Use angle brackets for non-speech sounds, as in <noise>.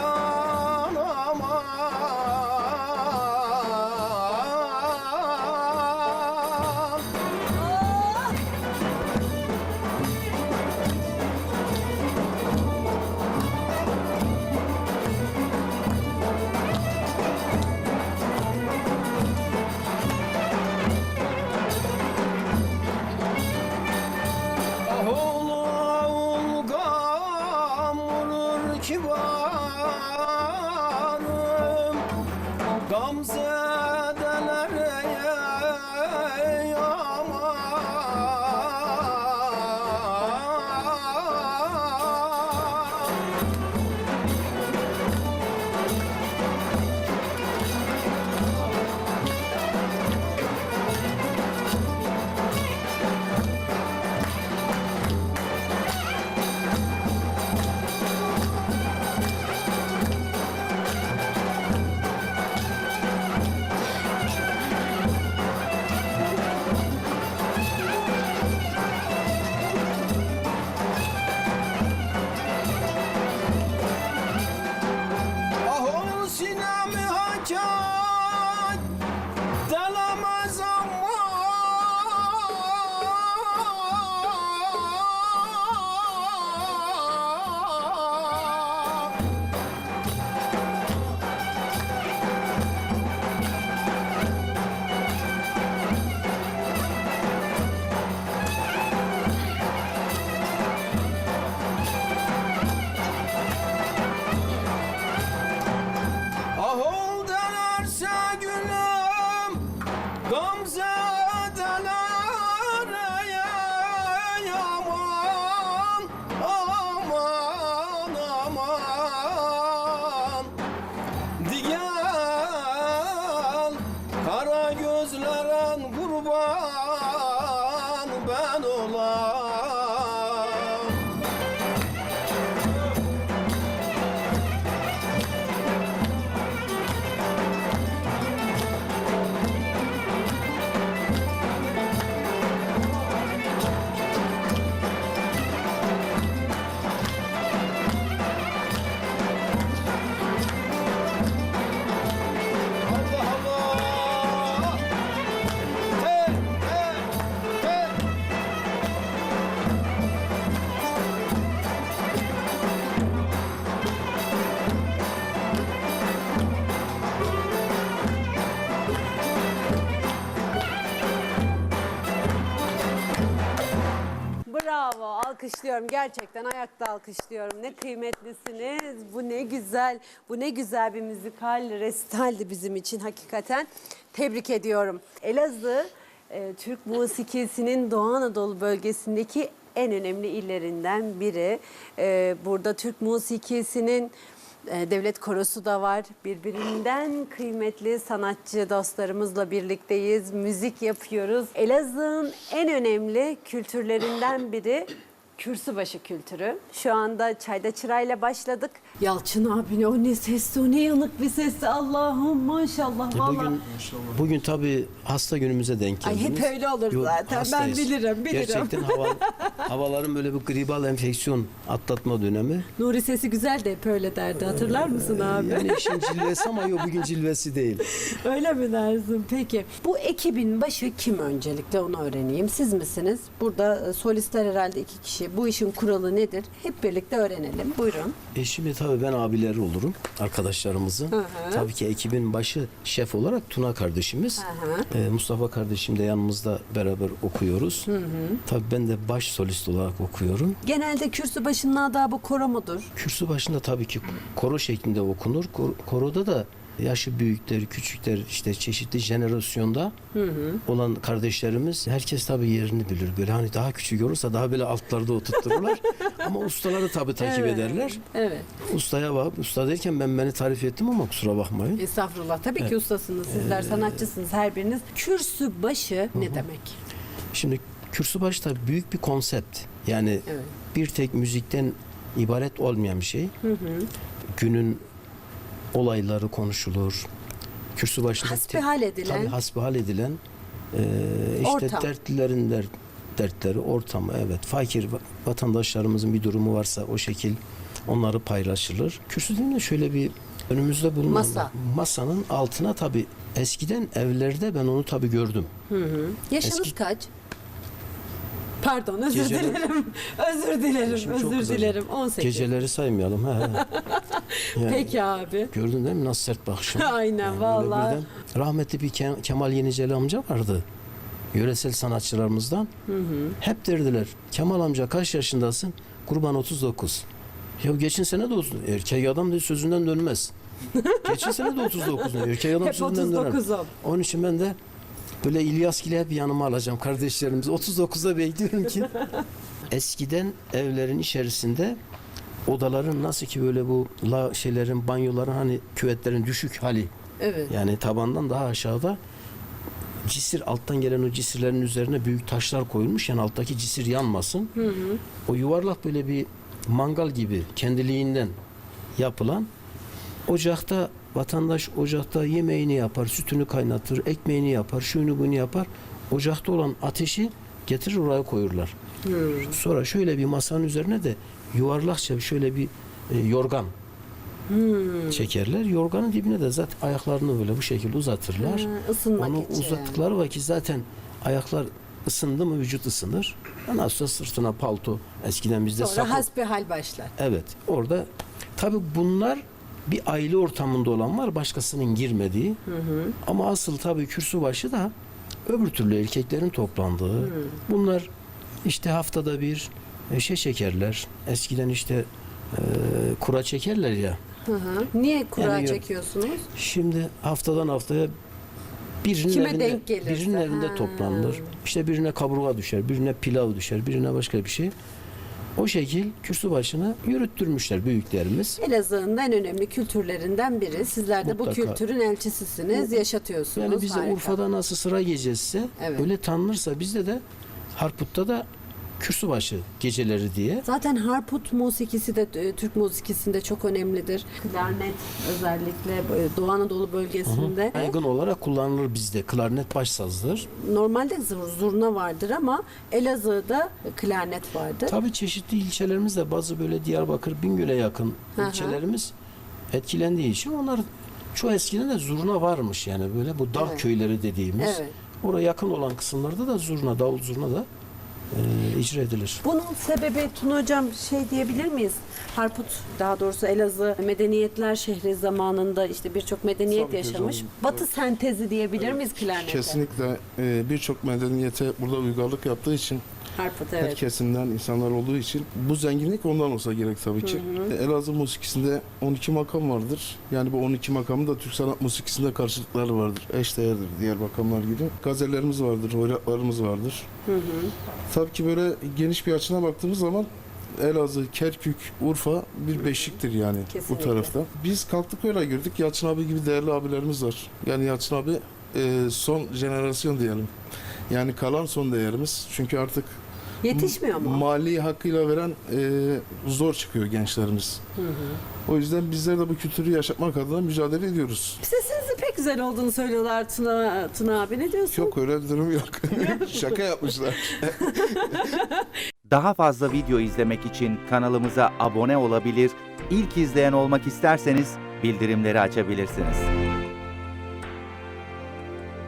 아 kurban alkışlıyorum. Gerçekten ayakta alkışlıyorum. Ne kıymetlisiniz. Bu ne güzel, bu ne güzel bir müzikal resitaldi bizim için hakikaten. Tebrik ediyorum. Elazığ, e, Türk musikisinin Doğu Anadolu bölgesindeki en önemli illerinden biri. E, burada Türk musikisinin e, devlet korosu da var. Birbirinden kıymetli sanatçı dostlarımızla birlikteyiz. Müzik yapıyoruz. Elazığ'ın en önemli kültürlerinden biri kürsübaşı kültürü. Şu anda çayda çırayla başladık. Yalçın abi o ne sesti, o ne yanık bir sesti. Allah'ım maşallah. E, vallahi. Bugün bugün tabii hasta günümüze denk Ay, geldiniz. hep öyle olur zaten. Ben bilirim, bilirim. Gerçekten hava, <laughs> havaların böyle bir gribal enfeksiyon atlatma dönemi. Nuri sesi güzel de hep öyle derdi. Hatırlar mısın abi? Yani işin <laughs> cilvesi ama yok bugün cilvesi değil. Öyle mi dersin? Peki. Bu ekibin başı kim öncelikle onu öğreneyim. Siz misiniz? Burada e, solistler herhalde iki kişi. Bu işin kuralı nedir? Hep birlikte öğrenelim. Buyurun. E şimdi tabii ben abileri olurum arkadaşlarımızın. hı. Tabii ki ekibin başı şef olarak Tuna kardeşimiz. hı. E, Mustafa kardeşim de yanımızda beraber okuyoruz. Tabii ben de baş solist olarak okuyorum. Genelde kürsü başının adabı koro mudur? Kürsü başında tabii ki koro şeklinde okunur. Kor- Koroda da yaşı büyükler, küçükler işte çeşitli jenerasyonda olan kardeşlerimiz herkes tabii yerini bilir. Böyle hani daha küçük olursa daha böyle altlarda oturtururlar. <laughs> Ama ustaları tabii takip Evet. ederler. Evet. Ustaya bak, usta derken ben beni tarif ettim ama kusura bakmayın. Estağfurullah. Tabii ki ustasınız sizler, sanatçısınız her biriniz. Kürsü başı ne demek? Şimdi kürsü baş tabii büyük bir konsept. Yani Evet. bir tek müzikten ibaret olmayan bir şey. Günün olayları konuşulur. Kürsü başında Hasbihal edilen. Tabii hasbihal edilen e, işte Ortam. dertlilerin der, dertleri, ortamı evet. Fakir va- vatandaşlarımızın bir durumu varsa o şekil onları paylaşılır. Kürsü dediğimde şöyle bir önümüzde bulunan Masa. masanın altına tabi eskiden evlerde ben onu tabi gördüm. Yaşınız Eski- kaç? Pardon özür Geceleri- dilerim. <laughs> Özür dilerim. Çok özür dilerim. 18. Geceleri saymayalım. He. <laughs> Yani Peki abi. Gördün değil mi nasıl sert bakışım? <laughs> Aynen, böyle vallahi. birden Rahmetli bir Ke- Kemal Yeniceli amca vardı. Yöresel sanatçılarımızdan. Hep derdiler Kemal amca kaç yaşındasın? Kurban 39. Ya geçen sene de olsun. Erkek adam da sözünden dönmez. geçen sene de 39. Erkek adam Hep sözünden döner. 39'um. Onun için ben de böyle İlyas Gil'i hep yanıma alacağım kardeşlerimiz. 39'a bekliyorum ki. <laughs> Eskiden evlerin içerisinde odaların nasıl ki böyle bu la şeylerin banyoların hani küvetlerin düşük hali Evet. yani tabandan daha aşağıda cisir alttan gelen o cisirlerin üzerine büyük taşlar koyulmuş yani alttaki cisir yanmasın. O yuvarlak böyle bir mangal gibi kendiliğinden yapılan ocakta vatandaş ocakta yemeğini yapar, sütünü kaynatır, ekmeğini yapar, şunu bunu yapar. Ocakta olan ateşi getirir oraya koyurlar. Sonra şöyle bir masanın üzerine de yuvarlakça şöyle bir e, yorgan çekerler. Yorganın dibine de zaten ayaklarını böyle bu şekilde uzatırlar. Isınmak Onu için. uzattıkları vakit zaten ayaklar ısındı mı vücut ısınır. Nasıl sırtına palto eskiden bizde Sonra sakal. hasbihal başlar. Evet orada tabi bunlar bir aile ortamında olan var başkasının girmediği. Ama asıl tabi kürsü başı da öbür türlü erkeklerin toplandığı. Bunlar işte haftada bir e, şey çekerler. Eskiden işte e, kura çekerler ya. Hı hı. Niye kura Yani- çekiyorsunuz? Şimdi haftadan haftaya birinin Kime evinde, denk gelirse. birinin evinde Ha. toplanılır. İşte birine kaburga düşer, birine pilav düşer, birine başka bir şey. O şekil kürsü başına yürüttürmüşler büyüklerimiz. Elazığ'ın en önemli kültürlerinden biri. Sizler de bu Mutlaka. kültürün elçisisiniz, yaşatıyorsunuz. Yani bizde Harika. Urfa'da nasıl sıra gecesi Evet. öyle tanınırsa bizde de Harput'ta da kürsü başı geceleri diye. Zaten harput musikisi de e, Türk musikisinde çok önemlidir. Klarnet özellikle e, Doğu Anadolu bölgesinde. Yaygın olarak kullanılır bizde. Klarnet başsazdır. Normalde zur- zurna vardır ama Elazığ'da klarnet vardır. Tabii çeşitli ilçelerimizde bazı böyle Diyarbakır, Bingöl'e yakın Hı hı. ilçelerimiz etkilendiği için onlar çoğu eskiden de zurna varmış yani böyle bu dağ Evet. köyleri dediğimiz. Evet. Oraya yakın olan kısımlarda da zurna, davul zurna da e, icra edilir. Bunun sebebi Tuna Hocam şey diyebilir miyiz? Harput daha doğrusu Elazığ medeniyetler şehri zamanında işte birçok medeniyet Tabii ki yaşamış. hocam. Batı sentezi diyebilir miyiz klarnete? Kesinlikle e, birçok medeniyete burada uygarlık yaptığı için Harput her evet. kesimden insanlar olduğu için bu zenginlik ondan olsa gerek tabii ki. E, Elazığ musikisinde 12 makam vardır. Yani bu 12 makamın da Türk sanat musikisinde karşılıkları vardır. Eşdeğerdir diğer makamlar gibi. Gazellerimiz vardır, hoyratlarımız vardır. Tabii ki böyle geniş bir açına baktığımız zaman Elazığ, Kerkük, Urfa bir beşiktir yani Kesinlikle. bu tarafta. Biz kalktık öyle girdik. Yalçın abi gibi değerli abilerimiz var. Yani Yalçın abi e, son jenerasyon diyelim. Yani kalan son değerimiz. Çünkü artık Yetişmiyor mu? mali hakkıyla veren e, zor çıkıyor gençlerimiz. O yüzden bizler de bu kültürü yaşatmak adına mücadele ediyoruz. Sesinizin pek güzel olduğunu söylüyorlar Tuna, Tuna abi. Ne diyorsun? Yok öyle bir durum yok. <laughs> Şaka yapmışlar. <laughs> Daha fazla video izlemek için kanalımıza abone olabilir, ilk izleyen olmak isterseniz bildirimleri açabilirsiniz.